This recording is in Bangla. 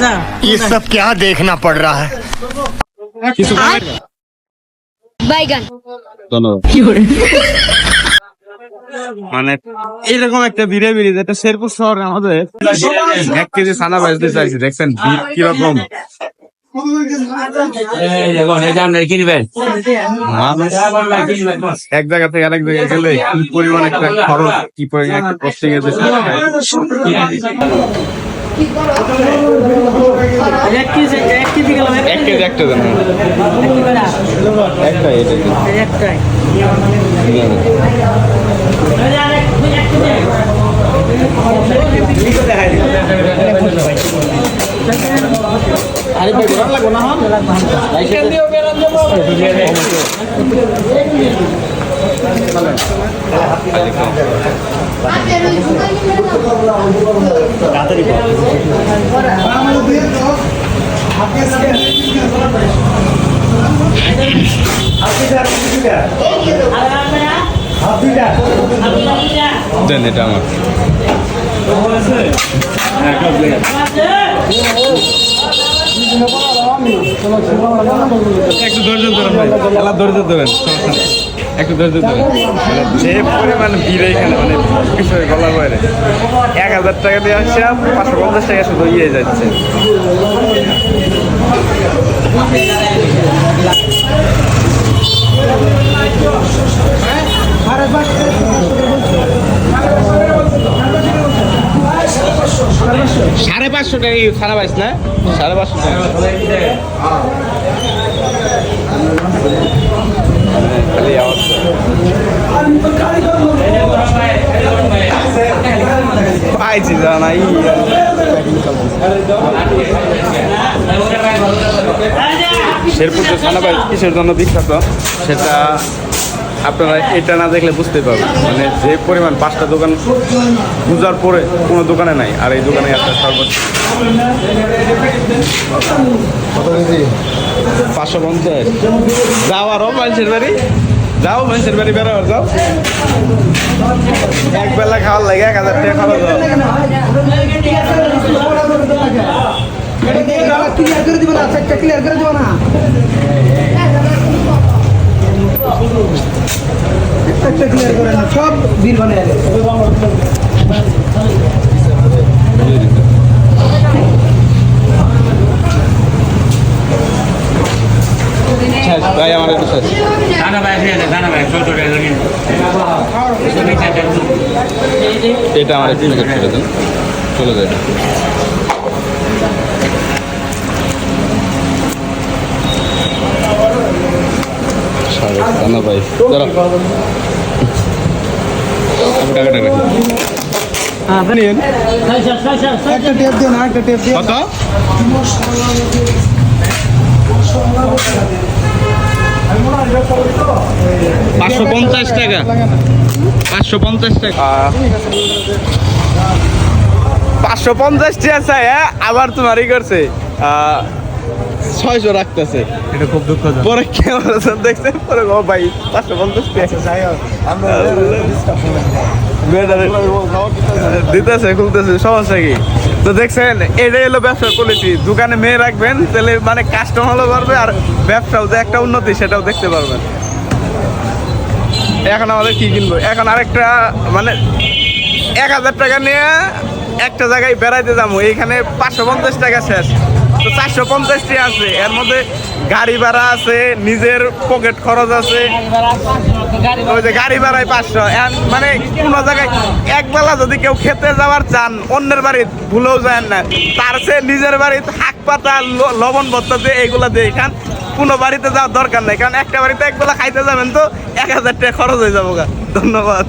যা ये सब क्या देखना पड़ रहा है কিছু বাইগান মানে এরকম একটা বিড়ে বিড়ি যেটা শেরপুর শহরে আমাদের এক কেজি ছানা বাজতে চাইছি দেখছেন ভিড় কিরকম এক জায়গা থেকে আরেক জায়গায় গেলে কি পরিমাণ একটা খরচ কি পরিমাণ একটা কষ্ট গেছে এক কেজি একটা দেন একটা একটাই আরে ভাই ঘোরা লাগবো না হ্যাঁ দেন এটা আমার একটু ধৈর্য ধরেন ভাই এলা ধৈর্য ধরেন সমস্যা। একটু ধৈর্য মানে যে পরিমাণ ভিড় এখানে মানে বিষয় গলার বাইরে এক হাজার টাকা দিয়ে আসছে পাঁচশো পঞ্চাশ টাকা শুধু ইয়ে যাচ্ছে। সাড়ে পাঁচশো টাকা সাড়ে বাইশ না? সাড়ে পাঁচশো টাকা। পাইছি শেরপুর যে সানাবাই কিসের জন্য বিখ্যাত? সেটা আপনারা এটা না দেখলে বুঝতে পারবেন। মানে যে পরিমাণ পাঁচটা দোকান বুঝার পরে কোনো দোকানে নাই আর এই দোকানে একটা সর্বোচ্চ পাঁচশো পঞ্চাশ। যাও আরও মানুষের বাড়ি যাও, মানুষের বাড়ি বেরোবার যাও। এক বেলা খাওয়ার লাগে, এক হাজার টাকা খাওয়া ক্লিয়ার করে দিব না ক্লিয়ার করে দিব একটা ক্লিয়ার করে না সব বিল বানিয়ে ভাই আমার একটু শেষ এটা আমার একটু প্যাকেট করে দেন। চলে যায় ভাই নিন। একটা টেপ দিন একটা টেপ দিন। কত? পাঁচশো পঞ্চাশ টাকা। পাঁচশো পঞ্চাশ টাকা। পাঁচশো পঞ্চাশ টাকা হ্যাঁ? আবার তোমার ই করছে ছয়শো রাখতেছে। এটা খুব দুঃখজনক। পরে ক্যামেরা দেখছে পরে ও ভাই পাঁচশো পঞ্চাশ টাকা যাই হোক আমরা দিতেছে খুলতেছে সমস্যা কি? তো দেখছেন এটাই হলো ব্যবসার পলিসি দোকানে মেয়ে রাখবেন তাহলে মানে কাস্টমারও বাড়বে আর ব্যবসাও যে একটা উন্নতি সেটাও দেখতে পারবেন। এখন আমাদের কি কিনবো? এখন আরেকটা মানে এক হাজার টাকা নিয়ে একটা জায়গায় বেড়াইতে যাব। এইখানে পাঁচশো পঞ্চাশ টাকা শেষ। তো চারশো পঞ্চাশটি আছে। এর মধ্যে গাড়ি ভাড়া আছে, নিজের পকেট খরচ আছে। ওই যে গাড়ি ভাড়ায় পাঁচশো। মানে কোনো জায়গায় একবেলা যদি কেউ খেতে যাওয়ার চান, অন্যের বাড়ি ভুলেও যায় না। তার সে নিজের বাড়িতে শাক পাতা লবণ ভত্তা দিয়ে এইগুলা দিয়ে, খান কোনো বাড়িতে যাওয়ার দরকার নাই, কারণ একটা বাড়িতে একবেলা খাইতে যাবেন তো এক হাজার টাকা খরচ হয়ে যাব। ধন্যবাদ